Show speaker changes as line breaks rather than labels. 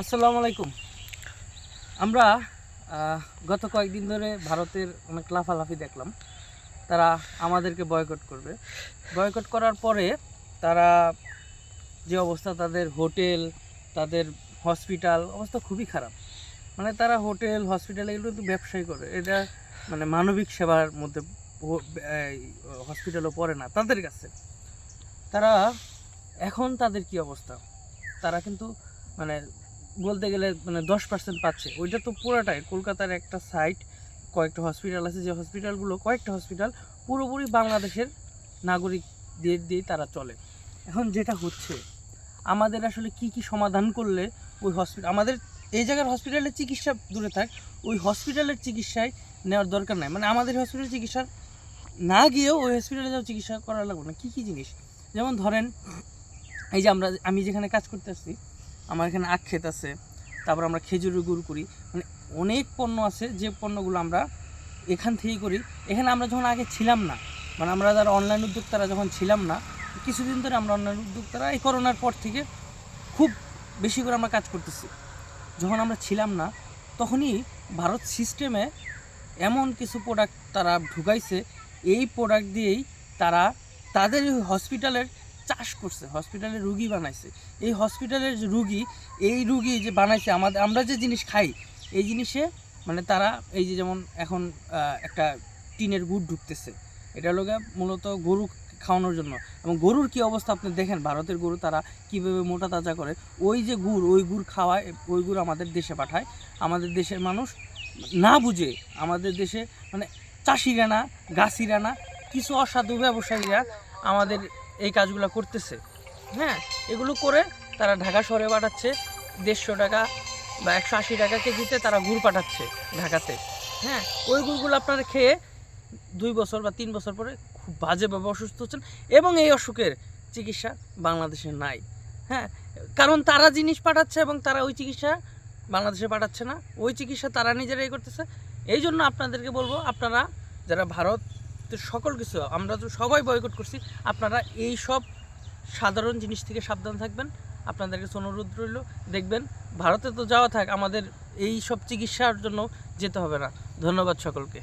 আসসালামু আলাইকুম। আমরা গত কয়েকদিন ধরে ভারতের অনেক লাফালাফি দেখলাম। তারা আমাদেরকে বয়কট করবে। বয়কট করার পরে তারা যে অবস্থা, তাদের হোটেল, তাদের হসপিটাল অবস্থা খুবই খারাপ। মানে তারা হোটেল হসপিটাল এগুলো তো ব্যবসায়ী করে। এটা মানে মানবিক সেবার মধ্যে হসপিটালও পড়ে না, তাদের কাছে। তারা, এখন তাদের কি অবস্থা? তারা কিন্তু মানে বলতে গেলে মানে দশ পার্সেন্ট পাচ্ছে। ওইটা তো পুরোটাই। কলকাতার একটা সাইট কয়েকটা হসপিটাল আছে। যে হসপিটালগুলো কয়েকটা হসপিটাল পুরোপুরি বাংলাদেশের নাগরিক দিয়ে দিয়ে তারা চলে। এখন যেটা হচ্ছে, আমাদের আসলে কি কি সমাধান করলে ওই হসপিটাল আমাদের এই জায়গার হসপিটালের চিকিৎসা দূরে থাক, ওই হসপিটালের চিকিৎসায় নেওয়ার দরকার নাই। মানে আমাদের হসপিটালের চিকিৎসা না গিয়েও ওই হসপিটালে যাও চিকিৎসা করা লাগবে না। কী কী জিনিস? যেমন ধরেন, এই যে আমরা, আমি যেখানে কাজ করতে আসছি আমার এখানে আখ আছে, তারপর আমরা খেজুরের গুড় করি। মানে অনেক পণ্য আছে, যে পণ্যগুলো আমরা এখান থেকেই করি। এখানে আমরা যখন আগে ছিলাম না মানে আমরা যারা অনলাইন উদ্যোক্তারা যখন ছিলাম না, কিছুদিন ধরে আমরা অনলাইন উদ্যোক্তারা এই করোনার পর থেকে খুব বেশি করে আমরা কাজ করতেছি। যখন আমরা ছিলাম না, তখনই ভারত সিস্টেমে এমন কিছু প্রোডাক্ট তারা ঢুকাইছে, এই প্রোডাক্ট দিয়েই তারা তাদের হসপিটালের চাষ করছে হসপিটালে রুগী বানাইছে। এই হসপিটালের যে রুগী, এই রুগী যে বানাইছে, আমাদের, আমরা যে জিনিস খাই, এই জিনিসে মানে তারা এই যে যেমন এখন একটা টিনের গুড় ঢুকতেছে। এটা গিয়ে মূলত গরু খাওয়ানোর জন্য। এবং গরুর কি অবস্থা আপনি দেখেন, ভারতের গরু তারা কীভাবে মোটা তাজা করে, ওই যে গুড়, ওই গুড় খাওয়ায়, ওই গুড় আমাদের দেশে পাঠায়। আমাদের দেশের মানুষ না বুঝে, আমাদের দেশে মানে চাষিরা না, গাছিরা না, কিছু অসাধু ব্যবসায়ীরা আমাদের এই কাজগুলো করতেছে। হ্যাঁ এগুলো করে তারা ঢাকা শহরে পাঠাচ্ছে, দেড়শো টাকা বা একশো আশি টাকা কেজিতে তারা গুড় পাঠাচ্ছে ঢাকাতে। হ্যাঁ ওই গুড়গুলো আপনারা খেয়ে দুই বছর বা তিন বছর পরে খুব বাজেভাবে অসুস্থ হচ্ছেন এবং এই অসুখের চিকিৎসা বাংলাদেশে নাই। হ্যাঁ কারণ তারা জিনিস পাঠাচ্ছে এবং তারা ওই চিকিৎসা বাংলাদেশে পাঠাচ্ছে না। ওই চিকিৎসা তারা নিজেরাই করতেছে। এই জন্য আপনাদেরকে বলব, আপনারা যারা ভারতের সকল কিছু, আমরা তো সবাই বয়কট করছি। আপনারা এই সব সাধারণ জিনিস থেকে সাবধান থাকবেন। আপনাদের কাছে অনুরোধ রইল, দেখবেন ভারতে তো যাওয়া থাক, আমাদের এই সব চিকিৎসার জন্য যেতে হবে না। ধন্যবাদ সকলকে।